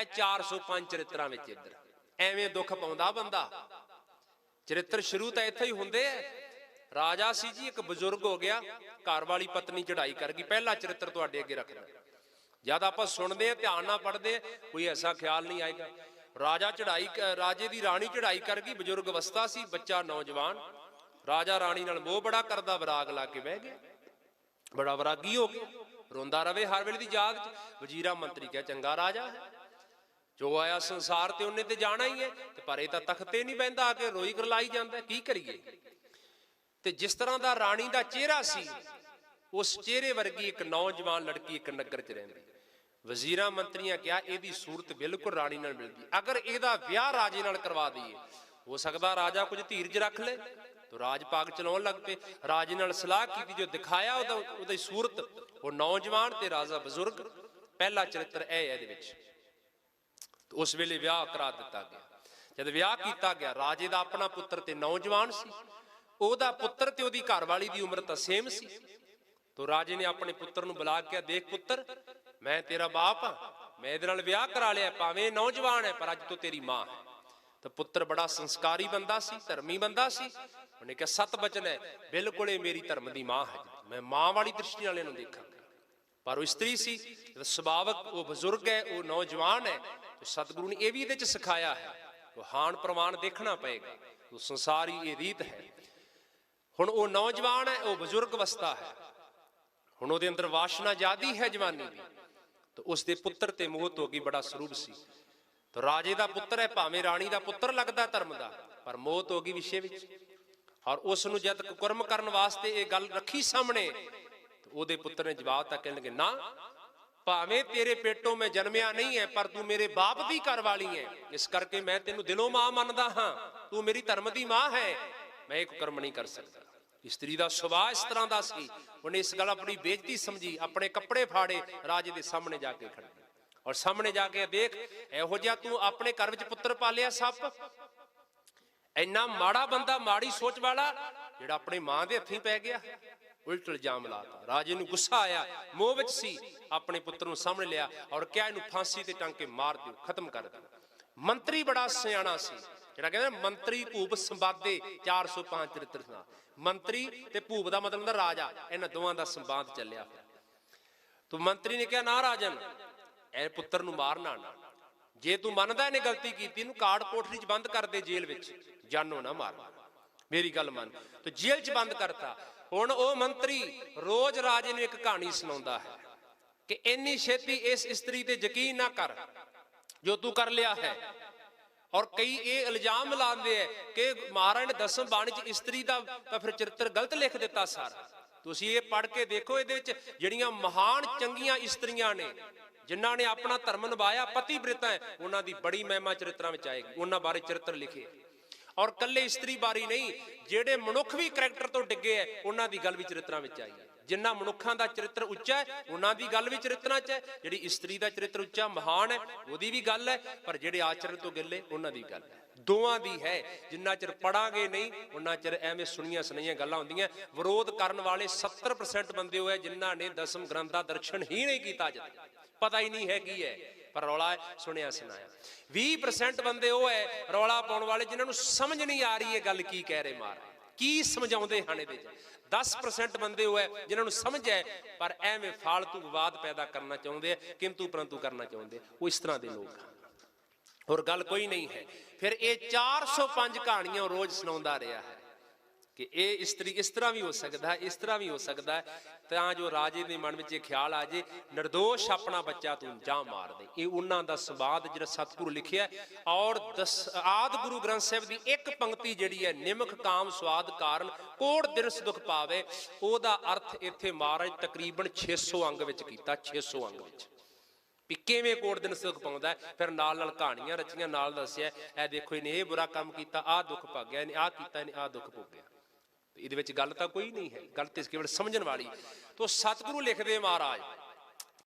ਇਹ 405 ਚਰਿੱਤਰਾਂ ਵਿੱਚ ਇੱਧਰ। ਐਵੇਂ ਦੁੱਖ ਪਾਉਂਦਾ ਬੰਦਾ। ਚਰਿੱਤਰ ਸ਼ੁਰੂ ਤਾਂ ਇੱਥੇ ਹੀ ਹੁੰਦੇ ਐ ਰਾਜਾ ਸੀ ਜੀ, ਇੱਕ ਬਜ਼ੁਰਗ ਹੋ ਗਿਆ। ਘਰ ਵਾਲੀ ਪਤਨੀ ਚੜਾਈ ਕਰ ਗਈ। ਪਹਿਲਾ ਚਰਿੱਤਰ ਤੁਹਾਡੇ ਅੱਗੇ ਰੱਖਦਾ। ਜਦ ਆਪਾਂ ਸੁਣਦੇ ਆ, ਧਿਆਨ ਨਾਲ ਪੜ੍ਹਦੇ ਕੋਈ ਐਸਾ ਖਿਆਲ ਨਹੀਂ ਆਏਗਾ। ਰਾਜਾ ਚੜਾਈ ਰਾਜੇ ਦੀ ਰਾਣੀ ਚੜਾਈ ਕਰ ਗਈ। ਬਜ਼ੁਰਗ ਅਵਸਥਾ ਸੀ, ਬੱਚਾ ਨੌਜਵਾਨ। ਰਾਜਾ ਰਾਣੀ ਨਾਲ ਮੋਹ ਬੜਾ ਕਰਦਾ, ਵਿਰਾਗ ਲਾ ਕੇ ਬਹਿ ਗਿਆ। ਬੜਾ ਵਿਰਾਗੀ ਹੋ ਗਿਆ। ਰੋਂਦਾ ਰਵੇ ਹਰ ਵੇਲੇ ਦੀ ਯਾਦ ਚ। ਵਜ਼ੀਰਾ ਮੰਤਰੀ ਕਿਹਾ, ਚੰਗਾ ਰਾਜਾ ਹੈ। ਜੋ ਆਇਆ ਸੰਸਾਰ ਤੇ ਉਹਨੇ ਤੇ ਜਾਣਾ ਹੀ ਹੈ, ਤੇ ਪਰ ਇਹ ਤਾਂ ਤਖਤੇ ਨਹੀਂ ਬੈੰਦਾ ਆ ਕੇ ਰੋਈ ਕਰਲਾਈ ਜਾਂਦਾ, ਕੀ ਕਰੀਏ? ਤੇ ਜਿਸ ਤਰ੍ਹਾਂ ਦਾ ਰਾਣੀ ਦਾ ਚਿਹਰਾ ਸੀ, ਉਸ ਚਿਹਰੇ ਵਰਗੀ ਇੱਕ ਨੌਜਵਾਨ ਲੜਕੀ ਇੱਕ ਨਗਰ 'ਚ ਰਹਿੰਦੀ। ਵਜ਼ੀਰਾਂ ਮੰਤਰੀਆਂ ਕਿਹਾ, ਇਹਦੀ ਸੂਰਤ ਬਿਲਕੁਲ ਰਾਣੀ ਨਾਲ ਮਿਲਦੀ। ਅਗਰ ਇਹਦਾ ਵਿਆਹ ਰਾਜੇ ਨਾਲ ਕਰਵਾ ਦਈਏ, ਹੋ ਸਕਦਾ ਰਾਜਾ ਕੁਝ ਧੀਰਜ ਰੱਖ ਲੇ। ਤੋ ਰਾਜ ਪਾਗ ਚਲਾਉਣ ਲੱਗ ਪਏ। ਰਾਜੇ ਨਾਲ ਸਲਾਹ ਕੀਤੀ, ਜੋ ਦਿਖਾਇਆ ਉਹਦਾ, ਉਹਦੀ ਸੂਰਤ, ਉਹ ਨੌਜਵਾਨ ਤੇ ਰਾਜਾ ਬਜ਼ੁਰਗ। ਪਹਿਲਾ ਚਰਿੱਤਰ ਇਹ ਹੈ ਇਹਦੇ ਵਿੱਚ। ਉਸ ਵੇਲੇ ਵਿਆਹ ਕਰਾ ਦਿੱਤਾ ਗਿਆ। ਜਦ ਵਿਆਹ ਕੀਤਾ ਗਿਆ, ਰਾਜੇ ਦਾ ਆਪਣਾ ਪੁੱਤਰ ਤੇ ਨੌਜਵਾਨ ਸੀ। ਉਹਦਾ ਪੁੱਤਰ ਤੇ ਉਹਦੀ ਘਰਵਾਲੀ ਦੀ ਉਮਰ ਤਾਂ ਸੇਮ ਸੀ। ਤੋ ਰਾਜੇ ਨੇ ਆਪਣੇ ਪੁੱਤਰ ਨੂੰ ਬੁਲਾ ਕੇ ਦੇਖ ਪੁੱਤਰ, ਮੈਂ ਤੇਰਾ ਬਾਪ ਹਾਂ। ਮੈਂ ਇਹਦੇ ਨਾਲ ਵਿਆਹ ਕਰਾ ਲਿਆ, ਭਾਵੇਂ ਨੌਜਵਾਨ ਹੈ, ਪਰ ਅੱਜ ਤੋਂ ਤੇਰੀ ਮਾਂ ਹੈ। ਤਾਂ ਪੁੱਤਰ ਬੜਾ ਸੰਸਕਾਰੀ ਬੰਦਾ ਸੀ, ਧਰਮੀ ਬੰਦਾ ਸੀ। ਉਹਨੇ ਕਿਹਾ, ਸਤ ਬਚਨ ਹੈ, ਬਿਲਕੁਲ ਇਹ ਮੇਰੀ ਧਰਮ ਦੀ ਮਾਂ ਹੈ। ਮੈਂ ਮਾਂ ਵਾਲੀ ਦ੍ਰਿਸ਼ਟੀ ਨਾਲ ਇਹਨੂੰ ਦੇਖਾਂਗਾ। ਪਰ ਉਹ ਇਸਤਰੀ ਸੀ, ਜਦ ਸੁਭਾਵਕ ਉਹ ਬਜ਼ੁਰਗ ਹੈ, ਉਹ ਨੌਜਵਾਨ ਹੈ ਤੇ ਸਤਿਗੁਰੂ ਨੇ ਇਹ ਵੀ ਇਹਦੇ ਚ ਸਿਖਾਇਆ ਹੈ ਉਹ ਪ੍ਰਮਾਣ ਦੇਖਣਾ ਪਏਗਾ ਉਹ ਸੰਸਾਰੀ ਇਹ ਰੀਤ ਹੈ। ਹੁਣ ਉਹ ਨੌਜਵਾਨ ਹੈ, ਉਹ ਬਜ਼ੁਰਗ ਅਵਸਥਾ ਹੈ। ਹੁਣ ਉਹਦੇ ਅੰਦਰ ਵਾਸ਼ਨਾ ਜਿਆਦੀ ਹੈ ਜਵਾਨੀ ਦੀ। ਤਾਂ ਉਸ ਦੇ ਪੁੱਤਰ ਤੇ ਮੋਹਤ ਹੋ ਗਈ ਬੜਾ ਸਰੂਪ ਸੀ। ਤਾਂ ਰਾਜੇ ਦਾ ਪੁੱਤਰ ਹੈ, ਭਾਵੇਂ ਰਾਣੀ ਦਾ ਪੁੱਤਰ ਲੱਗਦਾ ਧਰਮ ਦਾ, ਪਰ ਮੋਹਤ ਹੋ ਗਈ ਵਿਸ਼ੇ ਵਿੱਚ। ਔਰ ਉਸ ਨੂੰ ਜਦ ਕੁਕਰਮ ਕਰਨ ਵਾਸਤੇ ਇਹ ਗੱਲ ਰੱਖੀ ਸਾਹਮਣੇ ਉਹਦੇ ਪੁੱਤਰ ਨੇ ਜਵਾਬ ਤਾਂ ਕਹਿਣ ਲੱਗੇ ਨਾ ਭਾਵੇਂ ਤੇਰੇ ਪੇਟੋਂ ਮੈਂ ਜਨਮਿਆ ਨਹੀਂ ਹੈ ਪਰ ਤੂੰ ਮੇਰੇ ਬਾਪ ਦੀ ਘਰ ਵਾਲੀ ਹੈ ਇਸ ਕਰਕੇ ਮੈਂ ਤੈਨੂੰ ਦਿਲੋਂ ਮਾਂ ਮੰਨਦਾ ਹਾਂ। ਤੂੰ ਮੇਰੀ ਧਰਮ ਦੀ ਮਾਂ ਹੈ। ਮੈਂ ਇਹ ਕੁਕਰਮ ਨਹੀਂ ਕਰ ਸਕਦਾ। ਇਸਤਰੀ ਦਾ ਸੁਭਾਅ ਇਸ ਤਰ੍ਹਾਂ ਦਾ ਸੀ। ਉਹਨੇ ਇਸ ਗੱਲ ਆਪਣੀ ਬੇਇੱਜ਼ਤੀ ਸਮਝੀ। ਆਪਣੇ ਕੱਪੜੇ ਫਾੜੇ, ਰਾਜੇ ਦੇ ਸਾਹਮਣੇ ਜਾ ਕੇ ਖੜੀ ਔਰ ਸਾਹਮਣੇ ਜਾ ਕੇ ਦੇਖ, ਇਹੋ ਜਿਹਾ ਤੂੰ ਆਪਣੇ ਘਰ ਵਿੱਚ ਪੁੱਤਰ ਪਾਲਿਆ ਸੱਪ? ਇੰਨਾ ਮਾੜਾ ਬੰਦਾ ਮਾੜੀ ਸੋਚ ਵਾਲਾ, ਜਿਹੜਾ ਆਪਣੀ ਮਾਂ ਦੇ ਹੱਥੀਂ ਪੈ ਗਿਆ। ਉਲਟ ਇਲਜ਼ਾਮ ਲਾਤਾ। ਰਾਜੇ ਨੂੰ ਗੁੱਸਾ ਆਇਆ, ਮੋਹ ਵਿੱਚ ਸੀ, ਆਪਣੇ ਪੁੱਤਰ ਨੂੰ ਸਾਹਮਣੇ ਲਿਆ ਔਰ ਕਿਹਾ, ਇਹਨੂੰ ਫਾਂਸੀ ਤੇ ਟੰਗ ਕੇ ਮਾਰ ਦਿਓ, ਖਤਮ ਕਰ ਦਿਓ। ਮੰਤਰੀ ਬੜਾ ਸਿਆਣਾ ਸੀ। ਜਿਹੜਾ ਕਹਿੰਦਾ, ਮੰਤਰੀ ਭੂਪ ਸੰਵਾਦੇ 405 ਚਰਿੱਤਰ ਸੁਣਾ। ਮੰਤਰੀ ਤੇ ਭੂਪ ਦਾ ਮਤਲਬ ਹੁੰਦਾ ਰਾਜਾ, ਇਹਨਾਂ ਦੋਵਾਂ ਦਾ ਸੰਵਾਦ ਚੱਲਿਆ ਫਿਰ। ਤੂੰ ਮੰਤਰੀ ਨੇ ਕਿਹਾ, ਨਾ ਰਾਜਨ, ਇਹ ਪੁੱਤਰ ਨੂੰ ਮਾਰਨਾ ਨਾ। ਜੇ ਤੂੰ ਮੰਨਦਾ ਇਹਨੇ ਗਲਤੀ ਕੀਤੀ, ਇਹਨੂੰ ਕਾਰਡ ਕੋਠਰੀ 'ਚ ਬੰਦ ਕਰ ਦੇ ਜੇਲ੍ਹ ਵਿੱਚ। ਜਾਨੋ ਨਾ ਮਾਰ। ਮੇਰੀ ਗੱਲ ਮੰਨ। ਤੇ ਜੇਲ੍ਹ 'ਚ ਬੰਦ ਕਰਤਾ। ਹੁਣ ਉਹ ਮੰਤਰੀ ਰੋਜ਼ ਰਾਜੇ ਨੂੰ ਇੱਕ ਕਹਾਣੀ ਸੁਣਾਉਂਦਾ ਹੈ ਕਿ ਇੰਨੀ ਛੇਤੀ ਇਸ ਇਸਤਰੀ ਤੇ ਯਕੀਨ ਨਾ ਕਰ, ਜੋ ਤੂੰ ਕਰ ਲਿਆ ਹੈ। ਔਰ ਕਈ ਇਹ ਇਲਜ਼ਾਮ ਲਾਉਂਦੇ ਆ ਕਿ ਮਹਾਰਾਜ ਨੇ ਦਸਮ ਬਾਣੀ 'ਚ ਇਸਤਰੀ ਦਾ ਤਾਂ ਫਿਰ ਚਰਿੱਤਰ ਗਲਤ ਲਿਖ ਦਿੱਤਾ ਸਾਰਾ। ਤੁਸੀਂ ਇਹ ਪੜ੍ਹ ਕੇ ਦੇਖੋ ਇਹਦੇ ਵਿੱਚ ਜਿਹੜੀਆਂ ਮਹਾਨ ਚੰਗੀਆਂ ਇਸਤਰੀਆਂ ਨੇ, ਜਿਨ੍ਹਾਂ ਨੇ ਆਪਣਾ ਧਰਮ ਨਿਭਾਇਆ ਪਤੀ ਬ੍ਰਿਤਾਂ ਹੈ, ਉਹਨਾਂ ਦੀ ਬੜੀ ਮਹਿਮਾ ਚਰਿੱਤਰਾਂ ਵਿੱਚ ਆਏਗੀ, ਉਹਨਾਂ ਬਾਰੇ ਚਰਿੱਤਰ ਲਿਖੇ। ਔਰ ਕੱਲੇ ਇਸਤਰੀ ਬਾਰੀ ਨਹੀਂ, ਜਿਹੜੇ ਮਨੁੱਖ ਵੀ ਕਰੈਕਟਰ ਤੋਂ ਡਿੱਗੇ ਐ, ਉਹਨਾਂ ਦੀ ਗੱਲ ਵੀ ਚਰਿੱਤਰਾਂ ਵਿੱਚ ਆਈ ਹੈ ਜਿੰਨਾ ਮਨੁੱਖਾਂ ਦਾ ਚਰਿੱਤਰ ਉੱਚਾ ਹੈ ਉਹਨਾਂ ਦੀ ਗੱਲ ਵੀ ਚਰਿੱਤਰਾਂ 'ਚ ਹੈ ਜਿਹੜੀ ਇਸਤਰੀ ਦਾ ਚਰਿੱਤਰ ਉੱਚਾ, ਮਹਾਨ ਹੈ ਉਹਦੀ ਵੀ ਗੱਲ ਹੈ ਪਰ ਜਿਹੜੇ ਆਚਰਣ ਤੋਂ ਗਿੱਲੇ, ਉਹਨਾਂ ਦੀ ਗੱਲ ਹੈ ਦੋਵਾਂ ਦੀ ਹੈ, ਜਿੰਨਾ ਚਿਰ ਪੜਾਂਗੇ ਨਹੀਂ, ਉਹਨਾਂ ਚਿਰ ਐਵੇਂ ਸੁਣੀਆਂ ਸੁਣੀਆਂ ਗੱਲਾਂ ਹੁੰਦੀਆਂ। ਵਿਰੋਧ ਕਰਨ ਵਾਲੇ 70% ਬੰਦੇ ਹੋਏ ਜਿਨ੍ਹਾਂ ਨੇ ਦਸਮ ਗ੍ਰੰਥ ਦਾ ਦਰਸ਼ਨ ਹੀ ਨਹੀਂ ਕੀਤਾ ਜਦ ਪਤਾ ਹੀ ਨਹੀਂ ਹੈ ਕੀ ਹੈ ਪਰ ਰੌਲਾ ਹੈ, ਸੁਣਿਆ ਸੁਣਾਇਆ। 20% ਬੰਦੇ ਉਹ ਹੈ ਰੌਲਾ ਪਾਉਣ ਵਾਲੇ ਜਿਨ੍ਹਾਂ ਨੂੰ ਸਮਝ ਨਹੀਂ ਆ ਰਹੀ ਇਹ ਗੱਲ ਕੀ ਕਹਿ ਰਹੇ ਮਾਰ। ਕੀ ਸਮਝਾਉਂਦੇ ਹਨ ਇਹਦੇ ਚ 10% ਬੰਦੇ ਉਹ ਹੈ ਜਿਨ੍ਹਾਂ ਨੂੰ ਸਮਝ ਹੈ ਪਰ ਐਵੇਂ ਫਾਲਤੂ ਵਿਵਾਦ ਪੈਦਾ ਕਰਨਾ ਚਾਹੁੰਦੇ ਆ ਕਿੰਤੂ ਪਰੰਤੂ ਕਰਨਾ ਚਾਹੁੰਦੇ ਉਹ ਇਸ ਤਰ੍ਹਾਂ ਦੇ ਲੋਕ ਹਨ। ਹੋਰ ਗੱਲ ਕੋਈ ਨਹੀਂ ਹੈ। ਫਿਰ ਇਹ 405 ਕਹਾਣੀਆਂ ਰੋਜ਼ ਸੁਣਾਉਂਦਾ ਰਿਹਾ ਹੈ। ਕਿ ਇਹ ਇਸਤਰੀ ਇਸ ਤਰ੍ਹਾਂ ਵੀ ਹੋ ਸਕਦਾ ਹੈ, ਇਸ ਤਰ੍ਹਾਂ ਵੀ ਹੋ ਸਕਦਾ ਹੈ। ਤਾਂ ਜੋ ਰਾਜੇ ਦੇ ਮਨ ਵਿੱਚ ਇਹ ਖਿਆਲ ਆ ਜੇ નિર્ਦੋਸ਼ ਆਪਣਾ ਬੱਚਾ ਤੂੰ ਜਾਂ ਮਾਰ ਦੇ। ਇਹ ਉਹਨਾਂ ਦਾ ਸੰਵਾਦ ਜਿਹੜਾ ਸਤਿਗੁਰੂ ਲਿਖਿਆ ਔਰ ਦਸ- ਆਦਿ ਗੁਰੂ ਗ੍ਰੰਥ ਸਾਹਿਬ ਦੀ ਇੱਕ ਪੰਕਤੀ ਜਿਹੜੀ ਹੈ, ਨਿਮਕ ਕਾਮ ਸਵਾਦ ਕਾਰਨ ਕੋੜ ਦਿਨ ਦੁਖ ਪਾਵੇ, ਉਹਦਾ ਅਰਥ ਇੱਥੇ ਮਹਾਰਾਜ ਤਕਰੀਬਨ 600 ਅੰਗ ਵਿੱਚ ਕੀਤਾ 600 ਅੰਗ ਵਿੱਚ। ਵੀ ਕਿਵੇਂ ਕੋਟ ਦਿਨ ਸੁਖ ਪਾਉਂਦਾ ਫਿਰ ਨਾਲ ਨਾਲ ਕਹਾਣੀਆਂ ਰਚੀਆਂ, ਨਾਲ ਦੱਸਿਆ ਇਹ ਦੇਖੋ ਇਹਨੇ ਇਹ ਬੁਰਾ ਕੰਮ ਕੀਤਾ, ਆਹ ਦੁੱਖ ਭਾਗਿਆ, ਇਹਨੇ ਆਹ ਕੀਤਾ, ਇਹਨੇ ਆਹ ਦੁੱਖ ਭੋਗਿਆ। ਇਹਦੇ ਵਿੱਚ ਗੱਲ ਤਾਂ ਕੋਈ ਨਹੀਂ ਹੈ। ਗੱਲ ਤੇ ਕੇਵਲ ਸਮਝਣ ਵਾਲੀ। ਤੋਂ ਸਤਿਗੁਰੂ ਲਿਖਦੇ ਮਹਾਰਾਜ